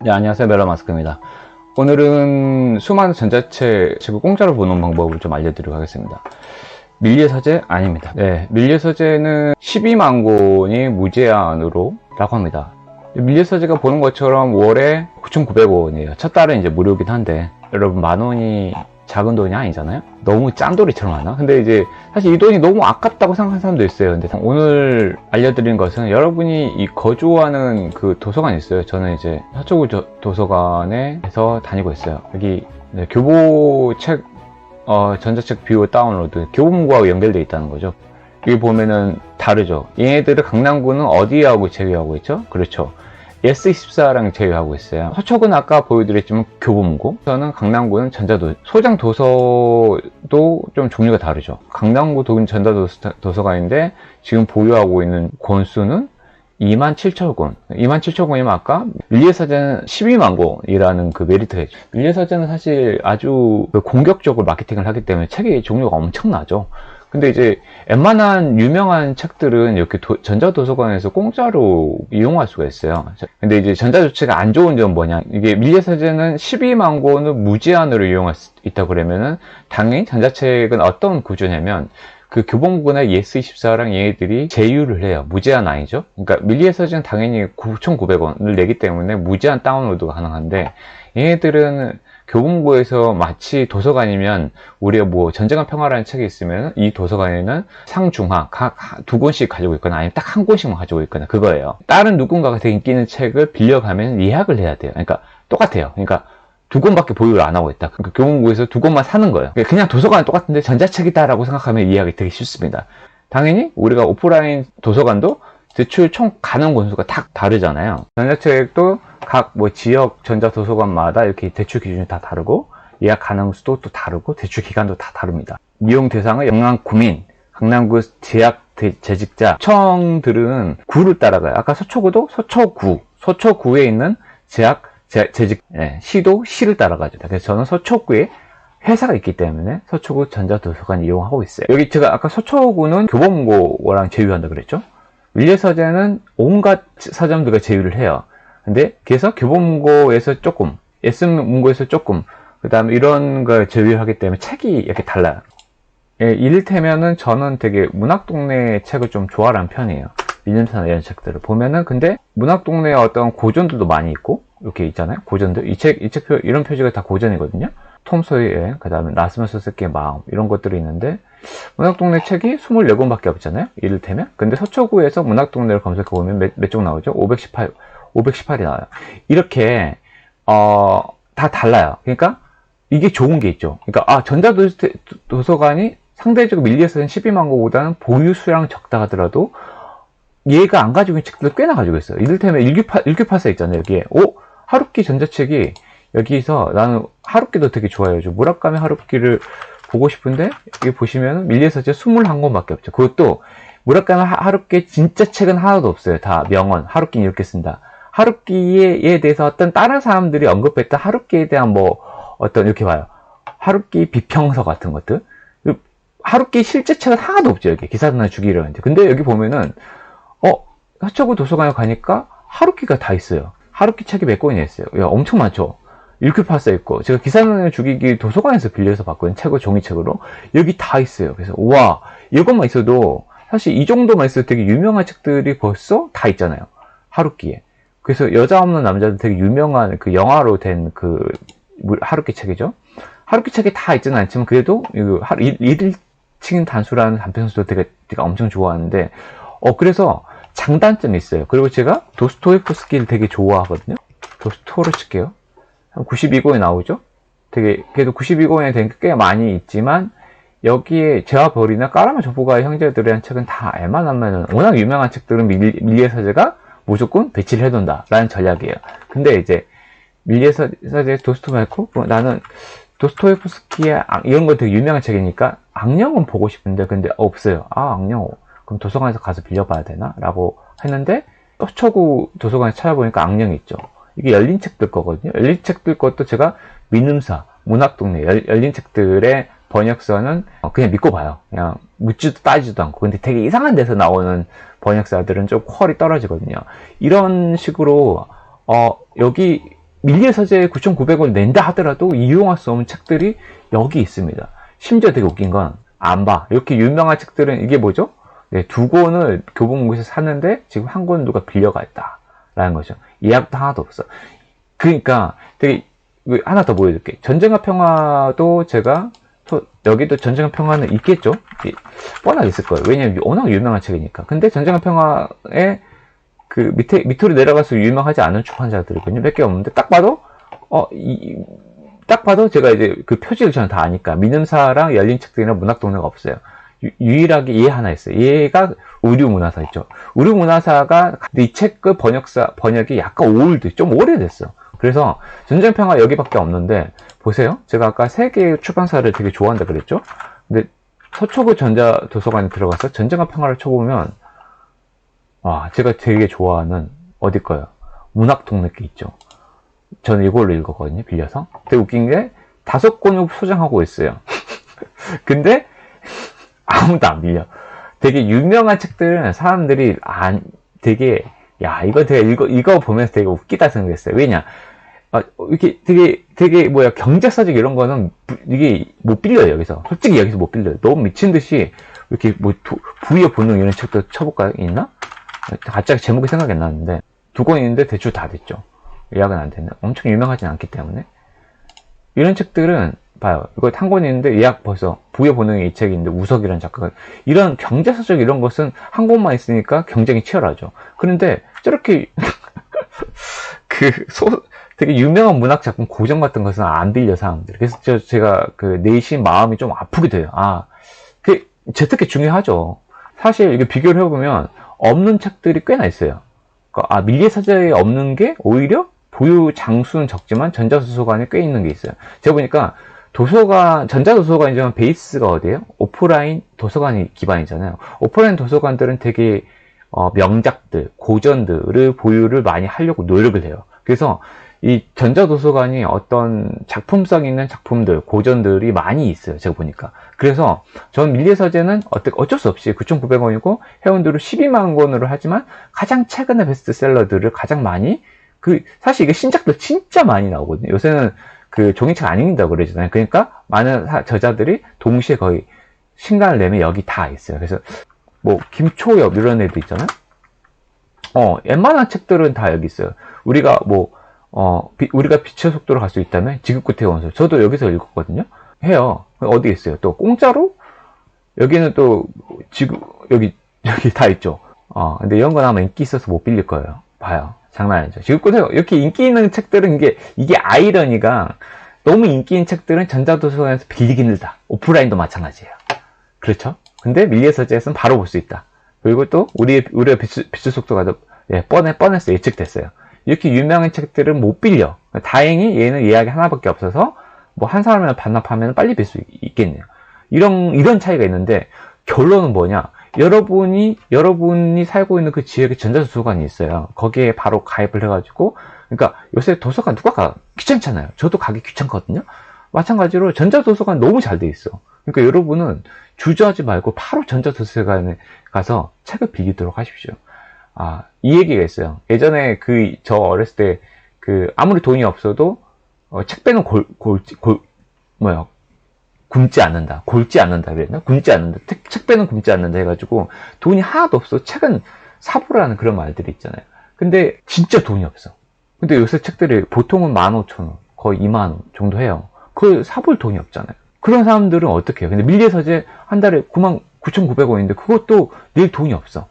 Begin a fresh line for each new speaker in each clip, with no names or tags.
네, 안녕하세요. 멜로마스크입니다. 오늘은 수많은 전자책 책을 공짜로 보는 방법을 좀 알려드리도록 하겠습니다. 밀리의 서재 아닙니다. 네, 밀리의 서재는 12만 권이 무제한으로 라고 합니다. 밀리의 서재가 보는 것처럼 월에 9,900원이에요. 첫 달은 이제 무료긴 한데 여러분 만 원이 작은 돈이 아니잖아요. 너무 짠돌이처럼 하나? 근데 이제 사실 이 돈이 너무 아깝다고 생각하는 사람도 있어요. 근데 오늘 알려드리는 것은 여러분이 이 거주하는 그 도서관이 있어요. 저는 이제 서초구 저- 도서관에서 다니고 있어요. 여기 네, 교보책 어, 전자책 뷰 다운로드 교보문고하고 연결되어 있다는 거죠. 여기 보면은 다르죠. 얘네들을 강남구는 어디하고 제휴하고 있죠? 그렇죠. S24랑 제휴하고 있어요. 서초구는 아까 보여드렸지만 교보문고, 저는 강남구는 전자도, 소장 도서도 좀 종류가 다르죠. 강남구 도 전자도서 관인데 지금 보유하고 있는 권수는 2만 7천 권. 2만 7천 권이면 아까 밀리에서재는 12만 권이라는 그 메리트가 있죠. 밀리에서재는 사실 아주 그 공격적으로 마케팅을 하기 때문에 책의 종류가 엄청나죠. 근데 이제 웬만한 유명한 책들은 이렇게 도- 전자도서관에서 공짜로 이용할 수가 있어요. 자, 근데 이제 전자조치가 안 좋은 점은 뭐냐? 이게 밀리서재는 12만 권을 무제한으로 이용할 수 있다 그러면은 당연히 전자책은 어떤 구조냐면 그 교보문고나 예스24랑 얘네들이 제휴를 해요. 무제한 아니죠? 그러니까 밀리에서는 당연히 9,900원을 내기 때문에 무제한 다운로드가 가능한데 얘네들은 교보문고에서 마치 도서관이면 우리가 뭐 전쟁과 평화라는 책이 있으면 이 도서관에는 상중하 각 두 권씩 가지고 있거나 아니면 딱 한 권씩만 가지고 있거나 그거예요. 다른 누군가가 되게 인기 있는 책을 빌려가면 예약을 해야 돼요. 그러니까 똑같아요. 그러니까 두 권밖에 보유를 안 하고 있다. 그러니까 교보문고에서 두 권만 사는 거예요. 그냥 도서관은 똑같은데 전자책이다라고 생각하면 이해하기 되게 쉽습니다. 당연히 우리가 오프라인 도서관도 대출 총 가능 권수가 다 다르잖아요. 전자책도 각 뭐 지역 전자 도서관마다 이렇게 대출 기준이 다 다르고 예약 가능 수도 또 다르고 대출 기간도 다 다릅니다. 이용 대상은 영남 구민, 강남구 제약 대- 재직자, 청들은 구를 따라가요. 아까 서초구도 서초구, 서초구에 있는 제약 재, 재직 예, 시도 시를 따라가죠. 그래서 저는 서초구에 회사가 있기 때문에 서초구 전자도서관 이용하고 있어요. 여기 제가 아까 서초구는 교보문고랑 제휴한다 그랬죠? 밀리서재는 온갖 서점들과 제휴를 해요. 근데 그래서 교보문고에서 조금, S문고에서 조금, 그 다음에 이런 걸 제휴하기 때문에 책이 이렇게 달라요. 예, 이를테면은 저는 되게 문학 동네 책을 좀 좋아하는 편이에요. 밀림사나 이런 책들을 보면은 근데 문학 동네에 어떤 고전들도 많이 있고 이렇게 있잖아요. 고전들 이 책 이 책 표 이런 표지가 다 고전이거든요. 톰 소이의 그 다음에 나스면서 스키의 마음 이런 것들이 있는데 문학 동네 책이 24권밖에 없잖아요. 이를테면 근데 서초구에서 문학 동네를 검색해 보면 몇, 몇쪽 나오죠? 518 518이 나와요. 이렇게 어, 다 달라요. 그러니까 이게 좋은 게 있죠. 그러니까 아 전자도서관이 상대적으로 밀리에서는 12만 거보다는 보유 수량 적다 하더라도 얘가 안 가지고 있는 책들 꽤나 가지고 있어요. 이를테면 1984, 1984 있잖아요. 여기에 오 하루키 전자책이 여기서 나는 하루키도 되게 좋아해요. 저 무라카미 하루키를 보고 싶은데 여기 보시면 밀리에서 이제 21권밖에 없죠. 그것도 무라카미 하- 하루키 진짜 책은 하나도 없어요. 다 명언 하루키는 이렇게 쓴다. 하루키에 대해서 어떤 다른 사람들이 언급했던 하루키에 대한 뭐 어떤 이렇게 봐요. 하루키 비평서 같은 것들. 그 하루키 실제 책은 하나도 없죠. 기사나 주기로 이제. 근데 여기 보면은 어 서초구 도서관에 가니까 하루키가 다 있어요. 하루키 책이 몇 권이나 있어요. 야 엄청 많죠. 1984 있고 제가 기사는 주기기 도서관에서 빌려서 봤거든요. 책을 종이책으로 여기 다 있어요. 그래서 와 이것만 있어도 사실 이 정도만 있어도 되게 유명한 책들이 벌써 다 있잖아요. 하루키에. 그래서 여자 없는 남자도 되게 유명한 그 영화로 된 그 하루키 책이죠. 하루키 책이 다 있지는 않지만 그래도 이거 일- 일일 칭 단수라는 단편소설 되게, 되게 엄청 좋아하는데 어 그래서 장단점이 있어요. 그리고 제가 도스토예프스키를 되게 좋아하거든요. 도스토를 칠게요. 한 92권이 나오죠. 되게 그래도 92권에 되게 꽤 많이 있지만 여기에 제와 벌이나 까라마 조부가의 형제들의 한 책은 다 웬만하면 워낙 유명한 책들은 밀, 밀리의 서재가 무조건 배치를 해둔다 라는 전략이에요. 근데 이제 밀리의 서- 서재 도스토말코 나는 도스토예프스키의 악- 이런 거 되게 유명한 책이니까 악령은 보고 싶은데 근데 없어요. 아 악령 그럼 도서관에서 가서 빌려봐야 되나? 라고 했는데 서초구 도서관에 찾아보니까 악령이 있죠. 이게 열린 책들 거거든요. 열린 책들 것도 제가 민음사, 문학동네 열, 열린 책들의 번역서는 어, 그냥 믿고 봐요. 그냥 묻지도 따지도 않고. 근데 되게 이상한 데서 나오는 번역사들은 좀 퀄이 떨어지거든요. 이런 식으로 어, 여기 밀리의 서재 9,900원 낸다 하더라도 이용할 수 없는 책들이 여기 있습니다. 심지어 되게 웃긴 건 안 봐. 이렇게 유명한 책들은 이게 뭐죠? 네, 두 권을 교보문고에서 샀는데 지금 한 권 누가 빌려가 있다. 라는 거죠. 예약도 하나도 없어. 그러니까 되게 이거 하나 더 보여줄게. 전쟁과 평화도 제가 또 여기도 전쟁과 평화는 있겠죠? 이- 뻔하게 있을 거예요. 왜냐면 워낙 유명한 책이니까. 근데 전쟁과 평화에 그 밑에 밑으로 내려가서 유명하지 않은 출판사들이거든요. 몇개 없는데 딱 봐도 어, 이, 이- 딱 봐도 제가 이제 그 표지를 저는 다 아니까 민음사랑 열린 책들이나 문학 동네가 없어요. 유, 유일하게 얘 하나 있어요. 얘가 의류문화사 있죠. 의류문화사가 이 책그 번역사 번역이 약간 올드, 좀 오래됐어. 그래서 전쟁평화 여기밖에 없는데 보세요. 제가 아까 세 개의 출판사를 되게 좋아한다 그랬죠. 근데 서초구 전자 도서관에 들어가서 전쟁과 평화를 쳐보면 와 제가 되게 좋아하는 어디 거요? 문학 동네 게 있죠. 저는 이걸로 읽었거든요. 빌려서. 되게 웃긴 게 다섯 권을 소장하고 있어요. 근데 아무도 안 빌려. 되게 유명한 책들은 사람들이 안 되게 야 이거 되게 이거 이거 보면서 되게 웃기다 생각했어요. 왜냐? 아, 이렇게 되게 되게 뭐야 경제사적 이런 거는 부- 이게 못 빌려요 여기서 솔직히 여기서 못 빌려요. 너무 미친 듯이 이렇게 뭐 도- 부의 본능 이런 책도 쳐볼까 있나? 갑자기 제목이 생각이 안 나는데 두 권 있는데 대출 다 됐죠. 예약은 안 됐네. 엄청 유명하진 않기 때문에 이런 책들은 봐요. 이거 한권 있는데 예약 벌써 부의 본능의 이 책인데 우석이라는 작가가 이런 경제사적 이런 것은 한 권만 있으니까 경쟁이 치열하죠. 그런데 저렇게 그 소, 되게 유명한 문학 작품 고전 같은 것은 안 빌려 사람들. 그래서 저 제가 그 내심 마음이 좀 아프게 돼요. 아, 그 재특히 중요하죠. 사실 이게 비교를 해보면 없는 책들이 꽤나 있어요. 그러니까 아 밀리의 사제에 없는 게 오히려 보유 장수는 적지만 전자도서관에 꽤 있는 게 있어요. 제가 보니까 도서관 전자도서관이지만 베이스가 어디예요? 오프라인 도서관이 기반이잖아요. 오프라인 도서관들은 되게 어, 명작들, 고전들을 보유를 많이 하려고 노력을 해요. 그래서 이 전자도서관이 어떤 작품성 있는 작품들, 고전들이 많이 있어요. 제가 보니까. 그래서 전 밀리의 서재는 어떻게, 어쩔 수 없이 9,900원이고 회원들을 12만 권으로 하지만 가장 최근의 베스트셀러들을 가장 많이 그 사실 이게 신작들 진짜 많이 나오거든요. 요새는 그 종이책 안 읽는다고 그러잖아요. 그러니까 많은 사- 저자들이 동시에 거의 신간을 내면 여기 다 있어요. 그래서 뭐 김초엽 이런 애들 있잖아요. 어, 웬만한 책들은 다 여기 있어요. 우리가 뭐 어, 비- 우리가 빛의 속도로 갈 수 있다면 지극구태 원서. 저도 여기서 읽었거든요. 해요. 어디 있어요? 또 공짜로? 여기는 또 지구 여기 여기 다 있죠. 어, 근데 이런 건 아마 인기 있어서 못 빌릴 거예요. 봐요. 장난 아니죠. 지극구태 이렇게 인기 있는 책들은 이게 이게 아이러니가 너무 인기 있는 책들은 전자도서관에서 빌리기 힘들다. 오프라인도 마찬가지예요. 그렇죠? 근데 밀리의 서재에서는 바로 볼 수 있다. 그리고 또 우리 우리의 빛의, 빛의 속도가 더 예, 뻔해 뻔했어요. 예측됐어요. 이렇게 유명한 책들은 못 빌려. 다행히 얘는 예약이 하나밖에 없어서 뭐 한 사람이나 반납하면 빨리 빌 수 있겠네요. 이런 이런 차이가 있는데 결론은 뭐냐? 여러분이 여러분이 살고 있는 그 지역에 전자도서관이 있어요. 거기에 바로 가입을 해가지고 그러니까 요새 도서관 누가 가 귀찮잖아요. 저도 가기 귀찮거든요. 마찬가지로 전자도서관 너무 잘 돼 있어. 그러니까 여러분은 주저하지 말고 바로 전자도서관에 가서 책을 빌리도록 하십시오. 아, 이 얘기가 있어요. 예전에 그, 저 어렸을 때, 그, 아무리 돈이 없어도, 어, 책 빼는 골, 골, 골, 뭐야, 굶지 않는다. 골지 않는다. 그랬나? 굶지 않는다. 책, 책 빼는 굶지 않는다 해가지고, 돈이 하나도 없어. 책은 사보라는 그런 말들이 있잖아요. 근데, 진짜 돈이 없어. 근데 요새 책들이 보통은 15,000원, 거의 2만원 정도 해요. 그걸 사볼 돈이 없잖아요. 그런 사람들은 어떻게 해요? 근데 밀리의 서재 한 달에 9만 9,900원인데 그것도 낼 돈이 없어.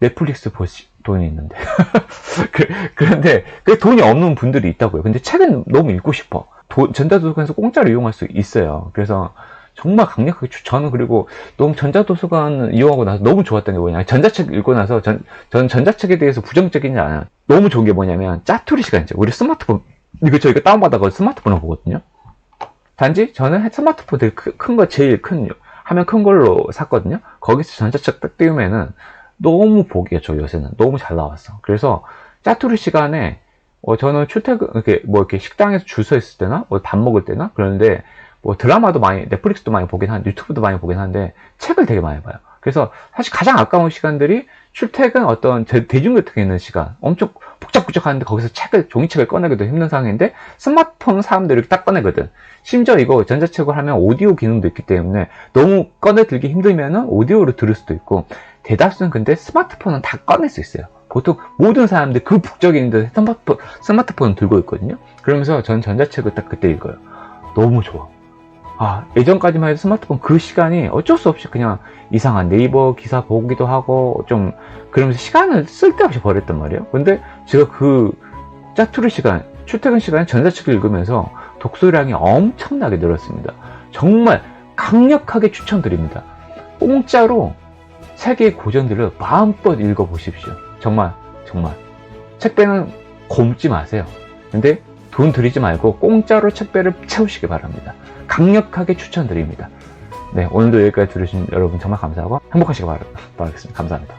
넷플릭스 볼 수- 돈이 있는데. 그, 그런데 그 돈이 없는 분들이 있다고요. 근데 책은 너무 읽고 싶어. 도- 전자도서관에서 공짜로 이용할 수 있어요. 그래서 정말 강력하게 추, 저는 그리고 너무 전자도서관 이용하고 나서 너무 좋았던 게 뭐냐. 전자책 읽고 나서 전, 저는 전자책에 대해서 부정적이지 않아요. 너무 좋은 게 뭐냐면 짜투리 시간이죠. 우리 스마트폰, 이거 저희가 다운받아서 스마트폰을 보거든요. 단지 저는 스마트폰 되게 큰 거 제일 큰 화면 큰 걸로 샀거든요. 거기서 전자책 딱 띄우면은 너무 보기가 좋아요. 요새는 너무 잘 나왔어. 그래서 짜투리 시간에 어, 저는 출퇴근 이렇게 뭐 이렇게 식당에서 줄 서 있을 때나 뭐 밥 먹을 때나 그런데 뭐 드라마도 많이 넷플릭스도 많이 보긴 하는데 유튜브도 많이 보긴 하는데 책을 되게 많이 봐요. 그래서 사실 가장 아까운 시간들이 출퇴근 어떤 대- 대중교통에 있는 시간 엄청 북적북적 하는데 거기서 책을, 종이책을 꺼내기도 힘든 상황인데 스마트폰 사람들이 이렇게 딱 꺼내거든. 심지어 이거 전자책을 하면 오디오 기능도 있기 때문에 너무 꺼내들기 힘들면은 오디오로 들을 수도 있고 대다수는 근데 스마트폰은 다 꺼낼 수 있어요. 보통 모든 사람들 그 북적이는데 스마트폰, 스마트폰을 들고 있거든요. 그러면서 전 전자책을 딱 그때 읽어요. 너무 좋아. 아, 예전까지만 해도 스마트폰 그 시간이 어쩔 수 없이 그냥 이상한 네이버 기사 보기도 하고 좀 그러면서 시간을 쓸데없이 버렸단 말이에요. 근데 제가 그 짜투리 시간, 출퇴근 시간에 전자책을 읽으면서 독서량이 엄청나게 늘었습니다. 정말 강력하게 추천드립니다. 공짜로 세계의 고전들을 마음껏 읽어보십시오. 정말, 정말. 책배는 곰지 마세요. 근데 돈 들이지 말고 공짜로 책배를 채우시기 바랍니다. 강력하게 추천드립니다. 네, 오늘도 여기까지 들으신 여러분 정말 감사하고 행복하시길 바라- 바라겠습니다. 감사합니다.